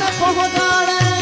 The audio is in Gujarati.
ભગવાન ભગવાન